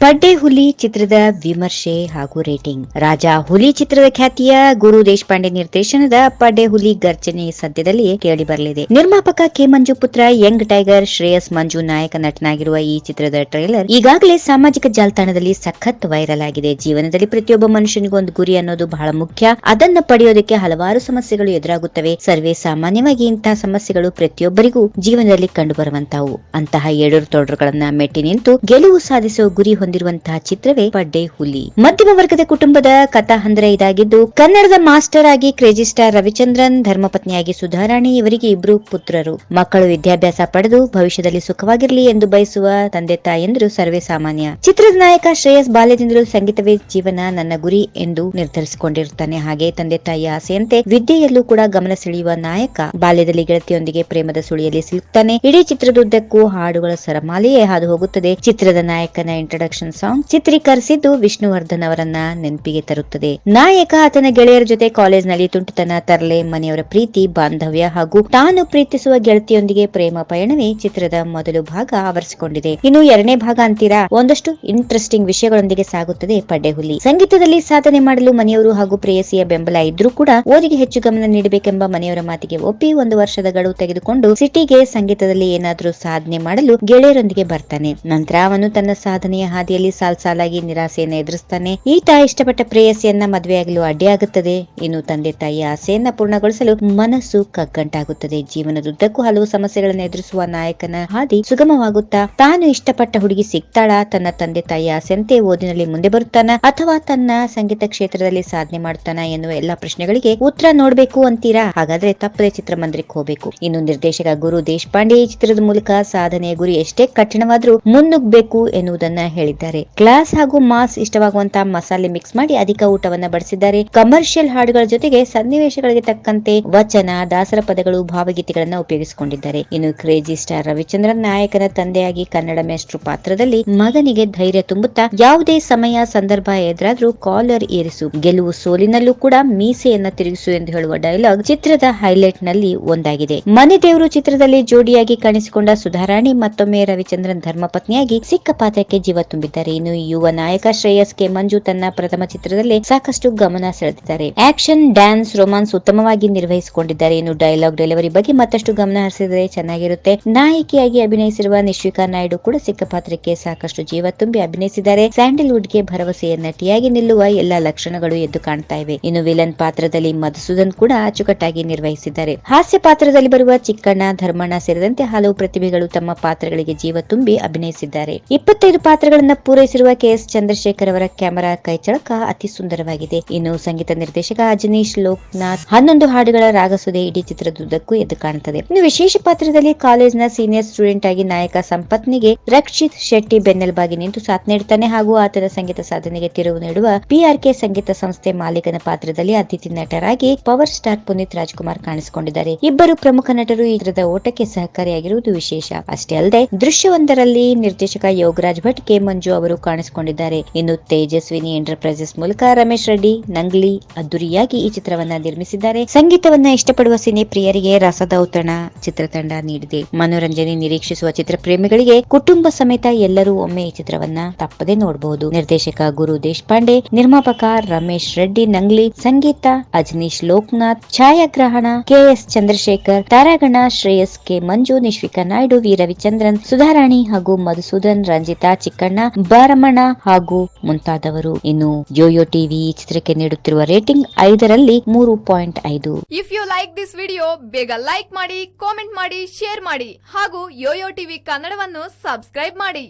ಪಡ್ಡೆ ಹುಲಿ ಚಿತ್ರದ ವಿಮರ್ಶೆ ಹಾಗೂ ರೇಟಿಂಗ್. ರಾಜ ಹುಲಿ ಚಿತ್ರದ ಖ್ಯಾತಿಯ ಗುರು ದೇಶಪಾಂಡೆ ನಿರ್ದೇಶನದ ಪಡ್ಡೆ ಹುಲಿ ಗರ್ಜನೆ ಸದ್ಯದಲ್ಲಿ ಕೇಳಿ ಬರಲಿದೆ ನಿರ್ಮಾಪಕ ಕೆ ಮಂಜು ಪುತ್ರ, ಯಂಗ್ ಟೈಗರ್, ಶ್ರೇಯಸ್ ಮಂಜು ನಾಯಕ ನಟನಾಗಿರುವ ಈ ಚಿತ್ರದ ಟ್ರೈಲರ್ ಈಗಾಗಲೇ ಸಾಮಾಜಿಕ ಜಾಲತಾಣದಲ್ಲಿ ಸಖತ್ ವೈರಲ್ ಆಗಿದೆ. ಜೀವನದಲ್ಲಿ ಪ್ರತಿಯೊಬ್ಬ ಮನುಷ್ಯನಿಗೂ ಒಂದು ಗುರಿ ಅನ್ನೋದು ಬಹಳ ಮುಖ್ಯ. ಅದನ್ನ ಪಡೆಯೋದಕ್ಕೆ ಹಲವಾರು ಸಮಸ್ಯೆಗಳು ಎದುರಾಗುತ್ತವೆ. ಸರ್ವೇ ಸಾಮಾನ್ಯವಾಗಿ ಇಂತಹ ಸಮಸ್ಯೆಗಳು ಪ್ರತಿಯೊಬ್ಬರಿಗೂ ಜೀವನದಲ್ಲಿ ಕಂಡುಬರುವಂತವು ಅಂತಹ ಏಡರು ತೊಡರುಗಳನ್ನ ಮೆಟ್ಟಿ ನಿಂತು ಗೆಲುವು ಸಾಧಿಸುವ ಗುರಿ ಹೊಂದಿರುವಂತಹ ಚಿತ್ರವೇ ಪಡ್ಡೆ ಹುಲಿ. ಮಧ್ಯಮ ವರ್ಗದ ಕುಟುಂಬದ ಕಥಾ ಹಂದರ ಇದಾಗಿದ್ದು, ಕನ್ನಡದ ಮಾಸ್ಟರ್ ಆಗಿ ಕ್ರೇಜಿ ಸ್ಟಾರ್ ರವಿಚಂದ್ರನ್, ಧರ್ಮಪತ್ನಿಯಾಗಿ ಸುಧಾರಾಣಿ ಇವರಿಗೆ ಇಬ್ರು ಪುತ್ರರು. ಮಕ್ಕಳು ವಿದ್ಯಾಭ್ಯಾಸ ಪಡೆದು ಭವಿಷ್ಯದಲ್ಲಿ ಸುಖವಾಗಿರಲಿ ಎಂದು ಬಯಸುವ ತಂದೆ ತಾಯಿಯಂದರು ಸರ್ವೇ ಸಾಮಾನ್ಯ. ಚಿತ್ರದ ನಾಯಕ ಶ್ರೇಯಸ್ ಬಾಲ್ಯದಿಂದಲೂ ಸಂಗೀತವೇ ಜೀವನ ನನ್ನ ಗುರಿ ಎಂದು ನಿರ್ಧರಿಸಿಕೊಂಡಿರುತ್ತಾನೆ. ಹಾಗೆ ತಂದೆ ತಾಯಿಯ ಆಸೆಯಂತೆ ವಿದ್ಯೆಯಲ್ಲೂ ಕೂಡ ಗಮನ ಸೆಳೆಯುವ ನಾಯಕ ಬಾಲ್ಯದಲ್ಲಿ ಗೆಳತಿಯೊಂದಿಗೆ ಪ್ರೇಮದ ಸುಳಿಯಲ್ಲಿ ಸಿಲುಕ್ತಾನೆ. ಇಡೀ ಚಿತ್ರದುದ್ದಕ್ಕೂ ಹಾಡುಗಳ ಸರಮಾಲೆಯೇ ಹಾದು ಹೋಗುತ್ತದೆ. ಚಿತ್ರದ ನಾಯಕನ ಇಂಟ್ರಡಕ್ಷನ್ ಸಾಂಗ್ ಚಿತ್ರೀಕರಿಸಿದ್ದು ವಿಷ್ಣುವರ್ಧನ್ ಅವರನ್ನ ನೆನಪಿಗೆ ತರುತ್ತದೆ. ನಾಯಕ ಆತನ ಗೆಳೆಯರ ಜೊತೆ ಕಾಲೇಜ್ನಲ್ಲಿ ತುಂಟತನ ತರಲೆ, ಮನೆಯವರ ಪ್ರೀತಿ, ಬಾಂಧವ್ಯ ಹಾಗೂ ತಾನು ಪ್ರೀತಿಸುವ ಗೆಳತಿಯೊಂದಿಗೆ ಪ್ರೇಮ ಪಯಣವೇ ಚಿತ್ರದ ಮೊದಲು ಭಾಗ ಆವರಿಸಿಕೊಂಡಿದೆ. ಇನ್ನು ಎರಡನೇ ಭಾಗ ಅಂತೀರಾ? ಒಂದಷ್ಟು ಇಂಟ್ರೆಸ್ಟಿಂಗ್ ವಿಷಯಗಳೊಂದಿಗೆ ಸಾಗುತ್ತದೆ ಪಡ್ಡೆಹುಲಿ ಸಂಗೀತದಲ್ಲಿ ಸಾಧನೆ ಮಾಡಲು ಮನೆಯವರು ಹಾಗೂ ಪ್ರೇಯಸಿಯ ಬೆಂಬಲ ಇದ್ರೂ ಕೂಡ ಓದಿಗೆ ಹೆಚ್ಚು ಗಮನ ನೀಡಬೇಕೆಂಬ ಮನೆಯವರ ಮಾತಿಗೆ ಒಪ್ಪಿ ಒಂದು ವರ್ಷದ ಗಡುವು ತೆಗೆದುಕೊಂಡು ಸಿಟಿಗೆ ಸಂಗೀತದಲ್ಲಿ ಏನಾದರೂ ಸಾಧನೆ ಮಾಡಲು ಗೆಳೆಯರೊಂದಿಗೆ ಬರ್ತಾನೆ. ನಂತರ ಅವನು ತನ್ನ ಸಾಧನೆಯ ಹಾದಿಯಲ್ಲಿ ಸಾಲ್ ಸಾಲಾಗಿ ನಿರಾಸೆಯನ್ನ ಎದುರಿಸ್ತಾನೆ. ಈತ ಇಷ್ಟಪಟ್ಟ ಪ್ರೇಯಸಿಯನ್ನ ಮದುವೆಯಾಗಲು ಅಡ್ಡಿಯಾಗುತ್ತದೆ ಇನ್ನು ತಂದೆ ತಾಯಿಯ ಆಸೆಯನ್ನ ಪೂರ್ಣಗೊಳಿಸಲು ಮನಸ್ಸು ಕಗ್ಗಂಟಾಗುತ್ತದೆ. ಜೀವನದುದ್ದಕ್ಕೂ ಹಲವು ಸಮಸ್ಯೆಗಳನ್ನು ಎದುರಿಸುವ ನಾಯಕನ ಹಾದಿ ಸುಗಮವಾಗುತ್ತಾ, ತಾನು ಇಷ್ಟಪಟ್ಟ ಹುಡುಗಿ ಸಿಗ್ತಾಳ? ತನ್ನ ತಂದೆ ತಾಯಿಯ ಆಸೆಯಂತೆ ಓದಿನಲ್ಲಿ ಮುಂದೆ ಬರುತ್ತಾನ? ಅಥವಾ ತನ್ನ ಸಂಗೀತ ಕ್ಷೇತ್ರದಲ್ಲಿ ಸಾಧನೆ ಮಾಡ್ತಾನ ಎನ್ನುವ ಎಲ್ಲಾ ಪ್ರಶ್ನೆಗಳಿಗೆ ಉತ್ತರ ನೋಡ್ಬೇಕು ಅಂತೀರಾ? ಹಾಗಾದ್ರೆ ತಪ್ಪದೆ ಚಿತ್ರಮಂದಿರಕ್ಕೆ ಹೋಗ್ಬೇಕು. ಇನ್ನು ನಿರ್ದೇಶಕ ಗುರು ದೇಶಪಾಂಡೆ ಈ ಚಿತ್ರದ ಮೂಲಕ ಸಾಧನೆಯ ಗುರಿ ಎಷ್ಟೇ ಕಠಿಣವಾದ್ರೂ ಮುನ್ನುಗ್ಬೇಕು ಎನ್ನುವುದನ್ನ ಹೇಳಿದ್ದಾರೆ ಕ್ಲಾಸ್ ಹಾಗೂ ಮಾಸ್ ಇಷ್ಟವಾಗುವಂತಹ ಮಸಾಲೆ ಮಿಕ್ಸ್ ಮಾಡಿ ಅಧಿಕ ಊಟವನ್ನ ಬಡಿಸಿದ್ದಾರೆ. ಕಮರ್ಷಿಯಲ್ ಹಾಡುಗಳ ಜೊತೆಗೆ ಸನ್ನಿವೇಶಗಳಿಗೆ ತಕ್ಕಂತೆ ವಚನ, ದಾಸರ ಪದಗಳು, ಭಾವಗೀತೆಗಳನ್ನ ಉಪಯೋಗಿಸಿಕೊಂಡಿದ್ದಾರೆ. ಇನ್ನು ಕ್ರೇಜಿ ಸ್ಟಾರ್ ರವಿಚಂದ್ರನ್ ನಾಯಕನ ತಂದೆಯಾಗಿ ಕನ್ನಡ ಮೇಷ್ಟ್ರು ಪಾತ್ರದಲ್ಲಿ ಮಗನಿಗೆ ಧೈರ್ಯ ತುಂಬುತ್ತಾ ಯಾವುದೇ ಸಮಯ, ಸಂದರ್ಭ ಎದುರಾದ್ರೂ ಕಾಲರ್ ಏರಿಸು. ಗೆಲುವು ಸೋಲಿನಲ್ಲೂ ಕೂಡ ಮೀಸೆಯನ್ನ ತಿರುಗಿಸು ಎಂದು ಹೇಳುವ ಡೈಲಾಗ್ ಚಿತ್ರದ ಹೈಲೈಟ್ನಲ್ಲಿ ಒಂದಾಗಿದೆ. ಮನೆ ದೇವರು ಚಿತ್ರದಲ್ಲಿ ಜೋಡಿಯಾಗಿ ಕಾಣಿಸಿಕೊಂಡ ಸುಧಾರಾಣಿ ಮತ್ತೊಮ್ಮೆ ರವಿಚಂದ್ರನ್ ಧರ್ಮಪತ್ನಿಯಾಗಿ ಸಿಕ್ಕ ಪಾತ್ರಕ್ಕೆ ಜೀವ ತುಂಬಿದ್ದಾರೆ ಇನ್ನು ಯುವ ನಾಯಕ ಶ್ರೇಯಸ್ ಕೆ ಮಂಜು ತನ್ನ ಪ್ರಥಮ ಚಿತ್ರದಲ್ಲಿ ಸಾಕಷ್ಟು ಗಮನ ಸೆಳೆದಿದ್ದಾರೆ. ಆಕ್ಷನ್, ಡ್ಯಾನ್ಸ್, ರೊಮಾನ್ಸ್ ಉತ್ತಮವಾಗಿ ನಿರ್ವಹಿಸಿಕೊಂಡಿದ್ದಾರೆ. ಇನ್ನು ಡೈಲಾಗ್ ಡೆಲಿವರಿ ಬಗ್ಗೆ ಮತ್ತಷ್ಟು ಗಮನ ಹರಿಸಿದರೆ ಚೆನ್ನಾಗಿರುತ್ತೆ. ನಾಯಕಿಯಾಗಿ ಅಭಿನಯಿಸಿರುವ ನಿಶ್ವಿಕಾ ನಾಯ್ಡು ಕೂಡ ಸಿಕ್ಕ ಪಾತ್ರಕ್ಕೆ ಸಾಕಷ್ಟು ಜೀವ ತುಂಬಿ ಅಭಿನಯಿಸಿದ್ದಾರೆ. ಸ್ಯಾಂಡಲ್ವುಡ್ಗೆ ಭರವಸೆಯ ನಟಿಯಾಗಿ ನಿಲ್ಲುವ ಎಲ್ಲಾ ಲಕ್ಷಣಗಳು ಎದ್ದು ಕಾಣ್ತಾ ಇವೆ. ಇನ್ನು ವಿಲನ್ ಪಾತ್ರದಲ್ಲಿ ಮಧುಸೂದನ್ ಕೂಡ ಅಚ್ಚುಕಟ್ಟಾಗಿ ನಿರ್ವಹಿಸಿದ್ದಾರೆ. ಹಾಸ್ಯ ಪಾತ್ರದಲ್ಲಿ ಬರುವ ಚಿಕ್ಕಣ್ಣ, ಧರ್ಮಣ್ಣ ಸೇರಿದಂತೆ ಹಲವು ಪ್ರತಿಭೆಗಳು ತಮ್ಮ ಪಾತ್ರಗಳಿಗೆ ಜೀವ ತುಂಬಿ ಅಭಿನಯಿಸಿದ್ದಾರೆ. ಇಪ್ಪತ್ತೈದು ಪಾತ್ರಗಳನ್ನ ಪೂರೈಸಿರುವ ಕೆಎಸ್ ಚಂದ್ರಶೇಖರ್ ಅವರ ಕ್ಯಾಮೆರಾ ಕೈಚಳಕ ಅತಿ ಸುಂದರವಾಗಿದೆ. ಇನ್ನು ಸಂಗೀತ ನಿರ್ದೇಶಕ ಅಜನೀಶ್ ಲೋಕನಾಥ್ ಹನ್ನೊಂದು ಹಾಡುಗಳ ರಾಗಸುದೆ ಇಡೀ ಚಿತ್ರದುದ್ದಕ್ಕೂ ಎದ್ದು ಕಾಣುತ್ತದೆ. ಇನ್ನು ವಿಶೇಷ ಪಾತ್ರದಲ್ಲಿ ಕಾಲೇಜ್ನ ಸೀನಿಯರ್ ಸ್ಟೂಡೆಂಟ್ ಆಗಿ ನಾಯಕ ಸಂಪತ್ನಿಗೆ ರಕ್ಷಿತ್ ಶೆಟ್ಟಿ ಬೆನ್ನೆಲುಬಾಗಿ ನಿಂತು ಸಾಥ್ ನೀಡುತ್ತಾನೆ ಹಾಗೂ ಆತನ ಸಂಗೀತ ಸಾಧನೆಗೆ ತಿರುವು ನೀಡುವ ಪಿಆರ್ಕೆ ಸಂಗೀತ ಸಂಸ್ಥೆ ಮಾಲೀಕನ ಪಾತ್ರದಲ್ಲಿ ಅತಿಥಿ ನಟರಾಗಿ ಪವರ್ ಸ್ಟಾರ್ ಪುನೀತ್ ರಾಜ್ಕುಮಾರ್ ಕಾಣಿಸಿಕೊಂಡಿದ್ದಾರೆ. ಇಬ್ಬರು ಪ್ರಮುಖ ನಟರು ಚಿತ್ರದ ಓಟಕ್ಕೆ ಸಹಕಾರಿಯಾಗಿರುವುದು ವಿಶೇಷ. ಅಷ್ಟೇ ಅಲ್ಲದೆ ದೃಶ್ಯವೊಂದರಲ್ಲಿ ನಿರ್ದೇಶಕ ಯೋಗರಾಜ್ ಭಟ್ ಕೆ. ಮಂಜು ಅವರು ಕಾಣಿಸಿಕೊಂಡಿದ್ದಾರೆ. ಇನ್ನು ತೇಜಸ್ವಿನಿ ಎಂಟರ್ಪ್ರೈಸಸ್ ಮೂಲಕ ರಮೇಶ್ ರೆಡ್ಡಿ, ನಂಗ್ಲಿ ಅದ್ದೂರಿಯಾಗಿ ಈ ಚಿತ್ರವನ್ನ ನಿರ್ಮಿಸಿದ್ದಾರೆ. ಸಂಗೀತವನ್ನ ಇಷ್ಟಪಡುವ ಸಿನಿ ಪ್ರಿಯರಿಗೆ ರಸದೌತಣ ಚಿತ್ರತಂಡ ನೀಡಿದೆ. ಮನೋರಂಜನೆ ನಿರೀಕ್ಷಿಸುವ ಚಿತ್ರಪ್ರೇಮಿಗಳಿಗೆ ಕುಟುಂಬ ಸಮೇತ ಎಲ್ಲರೂ ಒಮ್ಮೆ ಈ ಚಿತ್ರವನ್ನ ತಪ್ಪದೆ ನೋಡಬಹುದು. ನಿರ್ದೇಶಕ ಗುರು ದೇಶಪಾಂಡೆ, ನಿರ್ಮಾಪಕ ರಮೇಶ್ ರೆಡ್ಡಿ, ನಂಗ್ಲಿ, ಸಂಗೀತ ಅಜನೀಶ್ ಲೋಕನಾಥ್, ಛಾಯಾಗ್ರಹಣ ಕೆಎಸ್ ಚಂದ್ರಶೇಖರ್, ತಾರಾಗಣ ಶ್ರೇಯಸ್ ಕೆ ಮಂಜು, ನಿಶ್ವಿಕಾ ನಾಯ್ಡು ವಿ ರವಿಚಂದ್ರನ್ ಸುಧಾರಾಣಿ ಹಾಗೂ ಮಧುಸೂದನ್, ರಂಜಿತಾ ಚಿಕ್ಕಣ್ಣ ಬಾರಮಣ ಹಾಗೂ ಮುಂತಾದವರು. ಇನ್ನು ಯೋಯೋ ಟಿವಿ ಚಿತ್ರಕ್ಕೆ ನೀಡುತ್ತಿರುವ ರೇಟಿಂಗ್ ಐದರಲ್ಲಿ ಮೂರು ಪಾಯಿಂಟ್ ಐದು. If you like this video ಬೇಗ ಲೈಕ್ ಮಾಡಿ ಕಾಮೆಂಟ್ ಮಾಡಿ ಶೇರ್ ಮಾಡಿ ಹಾಗೂ ಯೋಯೋ ಟಿವಿ ಕನ್ನಡವನ್ನು ಸಬ್ಸ್ಕ್ರೈಬ್ ಮಾಡಿ.